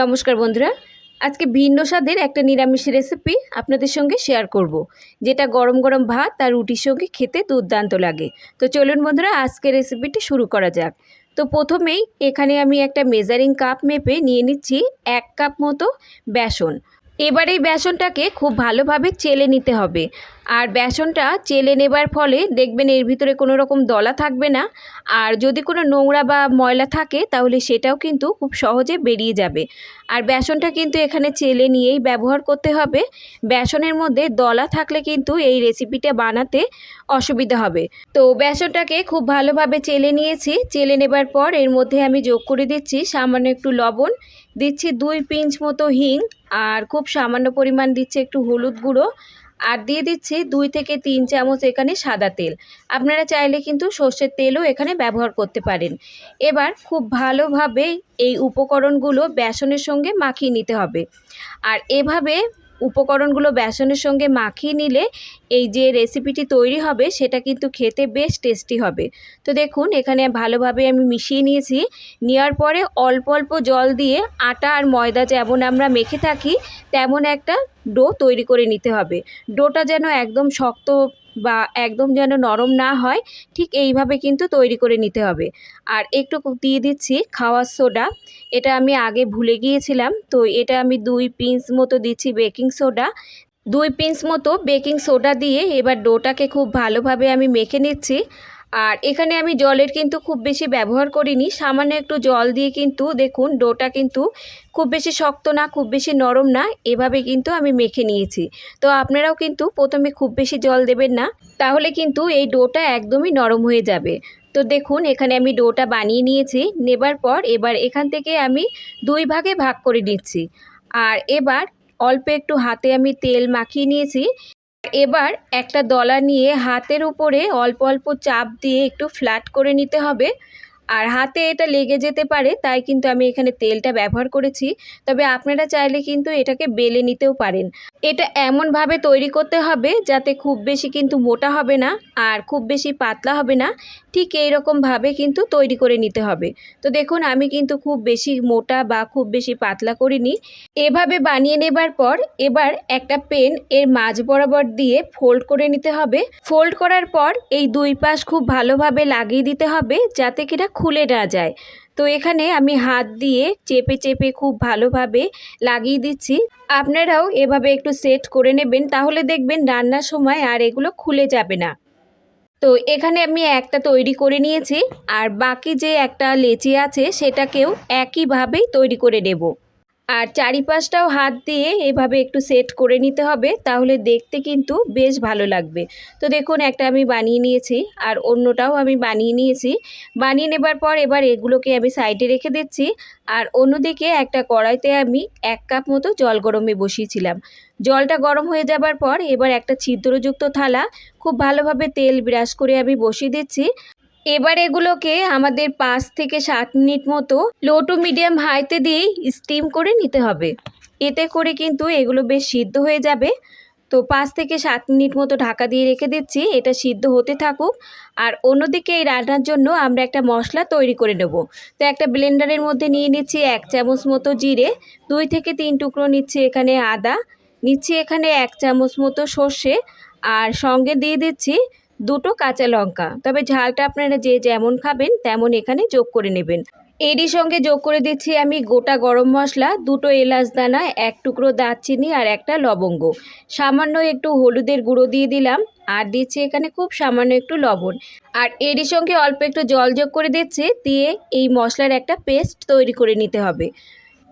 নমস্কার বন্ধুরা। আজকে ভিন্ন স্বাদের একটা নিরামিষ রেসিপি আপনাদের সঙ্গে শেয়ার করব। যেটা গরম গরম ভাত আর রুটির সঙ্গে খেতে দুর্দান্ত লাগে। তো চলুন বন্ধুরা আজকে রেসিপিটি শুরু করা যাক। তো প্রথমেই এখানে আমি একটা মেজারিং কাপ মেপে নিয়ে নিচ্ছি এক কাপ মতো বেসন। এবার এই বেসনটাকে খুব ভালোভাবে চেলে নিতে হবে। আর বেসনটা চেলে নেবার ফলে দেখবেন এর ভিতরে কোনো রকম দলা থাকবে না। আর যদি কোনো নোংরা বা ময়লা থাকে, তাহলে সেটাও কিন্তু খুব সহজে বেরিয়ে যাবে। আর বেসনটা কিন্তু এখানে চেলে নিয়েই ব্যবহার করতে হবে। বেসনের মধ্যে দলা থাকলে কিন্তু এই রেসিপিটা বানাতে অসুবিধা হবে। তো বেসনটাকে খুব ভালোভাবে চেলে নিয়েছি। চেলে নেবার পর এর মধ্যে আমি যোগ করে দিচ্ছি সামান্য একটু লবণ দিচ্ছি দুই পিঞ্চ মতো হিং আর খুব সামান্য পরিমাণ দিচ্ছে একটু হলুদ গুঁড়ো। আর দিয়ে দিচ্ছি দুই থেকে তিন চামচ এখানে সাদা তেল। আপনারা চাইলে কিন্তু সর্ষের তেলও এখানে ব্যবহার করতে পারেন। এবার খুব ভালোভাবে এই উপকরণগুলো বেসনের সঙ্গে মাখিয়ে নিতে হবে। আর এভাবে উপকরণগুলো বেসনের সঙ্গে মাখিয়ে নিলে এই যে রেসিপিটি তৈরি হবে, সেটা কিন্তু খেতে বেশ টেস্টি হবে। তো দেখুন, এখানে ভালোভাবে আমি মিশিয়ে নিয়েছি। নেওয়ার পরে অল্প অল্প জল দিয়ে আটা আর ময়দা যেমন আমরা মেখে থাকি, তেমন একটা ডো তৈরি করে নিতে হবে। ডোটা যেন একদম শক্ত বা একদম যেন নরম না হয়, ঠিক এইভাবে কিন্তু তৈরি করে নিতে হবে। আর একটু দিয়ে দিচ্ছি খাওয়ার সোডা। এটা আমি আগে ভুলে গিয়েছিলাম, তো এটা আমি দুই পিঞ্চ মতো দিচ্ছি বেকিং সোডা। দুই পিঞ্চ মতো বেকিং সোডা দিয়ে এবার ডোটাকে খুব ভালোভাবে আমি মেখে নিচ্ছি। আর এখানে আমি জলের কিন্তু খুব বেশি ব্যবহার করিনি, সামান্য একটু জল দিয়ে কিন্তু দেখুন ডোটা কিন্তু খুব বেশি শক্ত না, খুব বেশি নরম না, এভাবে কিন্তু আমি মেখে নিয়েছি। তো আপনারাও কিন্তু প্রথমে খুব বেশি জল দেবেন না, তাহলে কিন্তু এই ডোটা একদমই নরম হয়ে যাবে। তো দেখুন এখানে আমি ডোটা বানিয়ে নিয়েছি, নেবার পর এবার এখান থেকে আমি দুই ভাগে ভাগ করে নিচ্ছি। আর এবার অল্প একটু হাতে আমি তেল মাখিয়ে নিয়েছি। এবার একটা দলা নিয়ে হাতের উপরে অল্প অল্প চাপ দিয়ে একটু ফ্ল্যাট করে নিতে হবে। আর হাতে এটা লেগে যেতে পারে, তাই কিন্তু আমি এখানে তেলটা ব্যবহার করেছি। তবে আপনারা চাইলে কিন্তু এটাকে বেলে নিতেও পারেন। এটা এমনভাবে তৈরি করতে হবে যাতে খুব বেশি কিন্তু মোটা হবে না আর খুব বেশি পাতলা হবে না। ঠিক এইরকমভাবে কিন্তু তৈরি করে নিতে হবে। তো দেখুন, আমি কিন্তু খুব বেশি মোটা বা খুব বেশি পাতলা করিনি। এভাবে বানিয়ে নেবার পর এবার একটা পেন এর মাঝ বরাবর দিয়ে ফোল্ড করে নিতে হবে। ফোল্ড করার পর এই দুই পাশ খুব ভালোভাবে লাগিয়ে দিতে হবে যাতে কিনা খুলে না যায়। তো এখানে আমি হাত দিয়ে চেপে চেপে খুব ভালোভাবে লাগিয়ে দিচ্ছি। আপনারাও এভাবে একটু সেট করে নেবেন, তাহলে দেখবেন রান্নার সময় আর এগুলো খুলে যাবে না। তো এখানে আমি একটা তৈরি করে নিয়েছি, আর বাকি যে একটা লেচি আছে সেটাকেও একইভাবেই তৈরি করে নেব। আর চারিপাশটাও হাত দিয়ে এভাবে একটু সেট করে নিতে হবে, তাহলে দেখতে কিন্তু বেশ ভালো লাগবে। তো দেখুন, একটা আমি বানিয়ে নিয়েছি আর অন্যটাও আমি বানিয়ে নিয়েছি। বানিয়ে নেবার পর এবার এগুলোকে আমি সাইডে রেখে দিচ্ছি আর অন্যদিকে একটা কড়াইতে আমি এক কাপ মতো জল গরমে বসিয়েছিলাম। জলটা গরম হয়ে যাবার পর এবার একটা ছিদ্রযুক্ত থালা, খুব ভালোভাবে তেল ব্রাশ করে আমি বসিয়ে দিচ্ছি। এবার এগুলোকে আমাদের পাঁচ থেকে সাত মিনিট মতো লো টু মিডিয়াম হাইতে দিয়ে স্টিম করে নিতে হবে। এতে করে কিন্তু এগুলো বেশ সিদ্ধ হয়ে যাবে। তো পাঁচ থেকে সাত মিনিট মতো ঢাকা দিয়ে রেখে দিচ্ছি, এটা সিদ্ধ হতে থাকুক। আর অন্যদিকে এই রান্নার জন্য আমরা একটা মশলা তৈরি করে নেব। তো একটা ব্লেন্ডারের মধ্যে নিয়ে নিচ্ছি এক চামচ মতো জিরে, দুই থেকে তিন টুকরো নিচ্ছি এখানে আদা, নিচ্ছি এখানে এক চামচ মতো সর্ষে, আর সঙ্গে দিয়ে দিচ্ছি দুটো কাঁচা লঙ্কা। তবে ঝালটা আপনারা যে যেমন খাবেন, তেমন এখানে যোগ করে নেবেন। এরই সঙ্গে যোগ করে দিচ্ছি আমি গোটা গরম মশলা, দুটো এলাচ দানা, এক টুকরো দারচিনি আর একটা লবঙ্গ। সামান্য একটু হলুদের গুঁড়ো দিয়ে দিলাম আর দিচ্ছি এখানে খুব সামান্য একটু লবণ। আর এরই সঙ্গে অল্প একটু জল যোগ করে দিচ্ছি, দিয়ে এই মশলার একটা পেস্ট তৈরি করে নিতে হবে।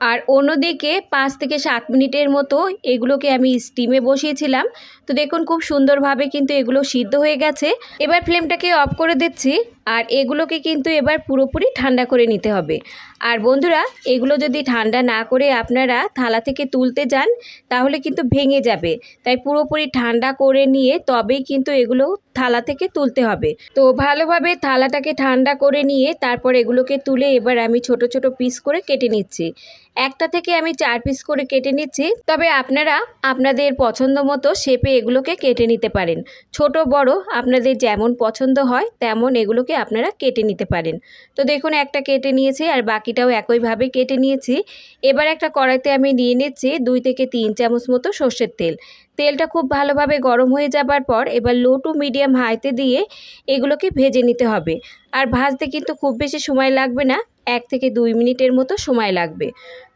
আর অন্যদিকে পাঁচ থেকে সাত মিনিটের মতো এগুলোকে আমি স্টিমে বসিয়েছিলাম। তো দেখুন খুব সুন্দরভাবে কিন্তু এগুলো সিদ্ধ হয়ে গেছে। এবার ফ্লেমটাকে অফ করে দিচ্ছি। আর এগুলোকে কিন্তু এবার পুরোপুরি ঠান্ডা করে নিতে হবে। আর বন্ধুরা, এগুলো যদি ঠান্ডা না করে আপনারা থালা থেকে তুলতে যান, তাহলে কিন্তু ভেঙে যাবে। তাই পুরোপুরি ঠান্ডা করে নিয়ে তবেই কিন্তু এগুলো থালা থেকে তুলতে হবে। তো ভালোভাবে থালাটাকে ঠান্ডা করে নিয়ে তারপর এগুলোকে তুলে এবার আমি ছোট ছোট পিস করে কেটে নিচ্ছি। একটা থেকে আমি চার পিস করে কেটে নিচ্ছি। তবে আপনারা আপনাদের পছন্দ মতো শেপে এগুলোকে কেটে নিতে পারেন। ছোট, বড়, আপনাদের যেমন পছন্দ হয়, তেমন এগুলোকে পিসগুলোকে আপনারা কেটে নিতে পারেন। তো দেখুন, একটা কেটে নিয়েছি আর বাকিটাও একইভাবে কেটে নিয়েছি। এবার একটা কড়াইতে আমি নিয়ে নিচ্ছি দুই থেকে তিন চামচ মতো সর্ষের তেল। তেলটা খুব ভালোভাবে গরম হয়ে যাবার পর এবার লো টু মিডিয়াম হাইতে দিয়ে এগুলোকে ভেজে নিতে হবে। আর ভাজতে কিন্তু খুব বেশি সময় লাগবে না, এক থেকে দুই মিনিটের মতো সময় লাগবে।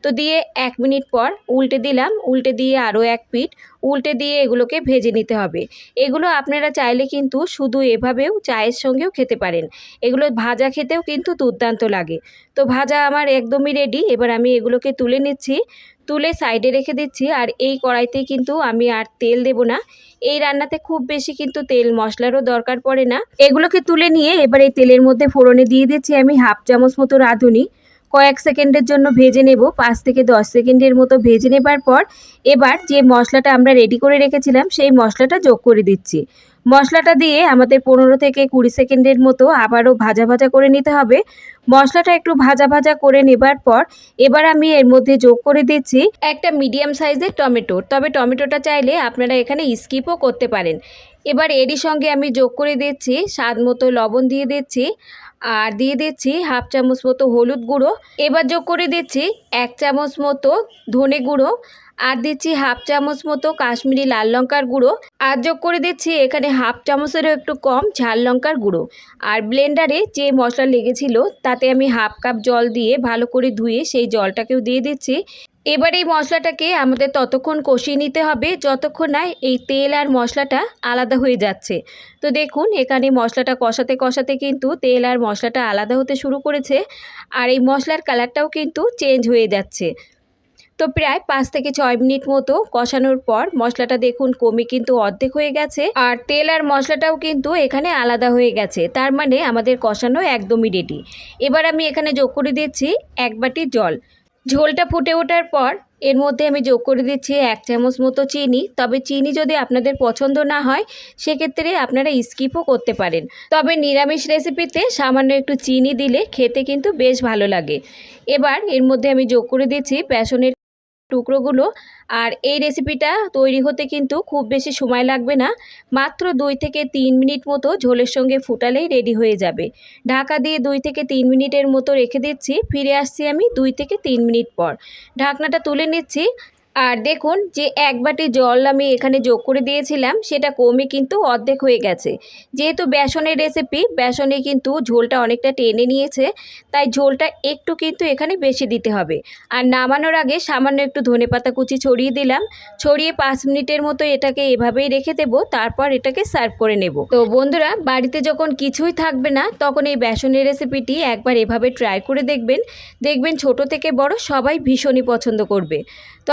তো দিয়ে এক মিনিট পর উল্টে দিলাম, উল্টে দিয়ে আরও এক পিঠ উল্টে দিয়ে এগুলোকে ভেজে নিতে হবে। এগুলো আপনারা চাইলে কিন্তু শুধু এভাবেও চায়ের সঙ্গেও খেতে পারেন। এগুলো ভাজা খেতেও কিন্তু দুর্দান্ত লাগে। তো ভাজা আমার একদমই রেডি এবার আমি এগুলোকে তুলে নিচ্ছি। তুলে সাইডে রেখে দিচ্ছি আর এই কড়াইতে কিন্তু আমি আর তেল দেব না। এই রান্নাতে খুব বেশি কিন্তু তেল মশলারও দরকার পড়ে না। এগুলোকে তুলে নিয়ে এবার এই তেলের মধ্যে ফোড়নে দিয়ে দিচ্ছি আমি হাফ চামচ মতো রাঁধুনি। কয়েক সেকেন্ডের জন্য ভেজে নেব, পাঁচ থেকে দশ সেকেন্ডের মতো ভেজে নেবার পর এবার যে মশলাটা আমরা রেডি করে রেখেছিলাম, সেই মশলাটা যোগ করে দিচ্ছি। মশলাটা দিয়ে আমাদের পনেরো থেকে কুড়ি সেকেন্ডের মতো আবারও ভাজা ভাজা করে নিতে হবে। মশলাটা একটু ভাজা ভাজা করে নেবার পর এবার আমি এর মধ্যে যোগ করে দিচ্ছি একটা মিডিয়াম সাইজের টমেটো। তবে টমেটোটা চাইলে আপনারা এখানে স্কিপও করতে পারেন। এবার এরই সঙ্গে আমি যোগ করে দিচ্ছি, স্বাদ মতো লবণ দিয়ে দিচ্ছি। আর দিয়ে দিচ্ছি হাফ চামচ মতো হলুদ গুঁড়ো। এবার যোগ করে দিচ্ছি এক চামচ মতো ধনে গুঁড়ো আর দিচ্ছি হাফ চামচ মতো কাশ্মীরি লাল লঙ্কার গুঁড়ো। আর যোগ করে দিচ্ছি এখানে হাফ চামচেরও একটু কম ঝাল লঙ্কার গুঁড়ো। আর ব্লেন্ডারে যে মশলা লেগেছিল তাতে আমি হাফ কাপ জল দিয়ে ভালো করে ধুয়ে সেই জলটাকেও দিয়ে দিচ্ছি। এবার এই মশলাটাকে আমাদের ততক্ষণ কষিয়ে নিতে হবে, যতক্ষণ না এই তেল আর মশলাটা আলাদা হয়ে যাচ্ছে। তো দেখুন, এখানে মশলাটা কষাতে কষাতে কিন্তু তেল আর মশলাটা আলাদা হতে শুরু করেছে আর এই মশলার কালারটাও কিন্তু চেঞ্জ হয়ে যাচ্ছে। তো প্রায় পাঁচ থেকে ছয় মিনিট মতো কষানোর পর মশলাটা দেখুন কমে কিন্তু অর্ধেক হয়ে গেছে আর তেল আর মশলাটাও কিন্তু এখানে আলাদা হয়ে গেছে, তার মানে আমাদের কষানো একদমই রেডি এবার আমি এখানে যোগ করে দিচ্ছি এক বাটি জল। ঝোলটা ফুটে ওঠার পর এর মধ্যে আমি যোগ করে দিচ্ছি এক চামচ মতো চিনি। তবে চিনি যদি আপনাদের পছন্দ না হয়, সেক্ষেত্রে আপনারা স্কিপও করতে পারেন। তবে নিরামিষ রেসিপিতে সামান্য একটু চিনি দিলে খেতে কিন্তু বেশ ভালো লাগে। এবার এর মধ্যে আমি যোগ করে দিচ্ছি বেসনের টুকরোগুলো আর এই রেসিপিটা তৈরি হতে কিন্তু খুব বেশি সময় লাগবে না। মাত্র দুই থেকে তিন মিনিট মতো ঝোলের সঙ্গে ফুটালেই রেডি হয়ে যাবে। ঢাকা দিয়ে দুই থেকে তিন মিনিটের মতো রেখে দিচ্ছি। ফিরে আসছি আমি দুই থেকে তিন মিনিট পর। ঢাকনাটা তুলে নিচ্ছি। আর দেখুন যে এক বাটি জল আমি এখানে যোগ করে দিয়েছিলাম, সেটা কমে কিন্তু অর্ধেক হয়ে গেছে। যেহেতু বেসনের রেসিপি বেসনে কিন্তু ঝোলটা অনেকটা টেনে নিয়েছে, তাই ঝোলটা একটু কিন্তু এখানে বেশি দিতে হবে। আর নামানোর আগে সামান্য একটু ধনে পাতা কুচি ছড়িয়ে দিলাম। ছড়িয়ে পাঁচ মিনিটের মতো এটাকে এভাবেই রেখে দেবো, তারপর এটাকে সার্ভ করে নেব। তো বন্ধুরা, বাড়িতে যখন কিছুই থাকবে না, তখন এই বেসনের রেসিপিটি একবার এভাবে ট্রাই করে দেখবেন। দেখবেন ছোট থেকে বড় সবাই ভীষণই পছন্দ করবে। তো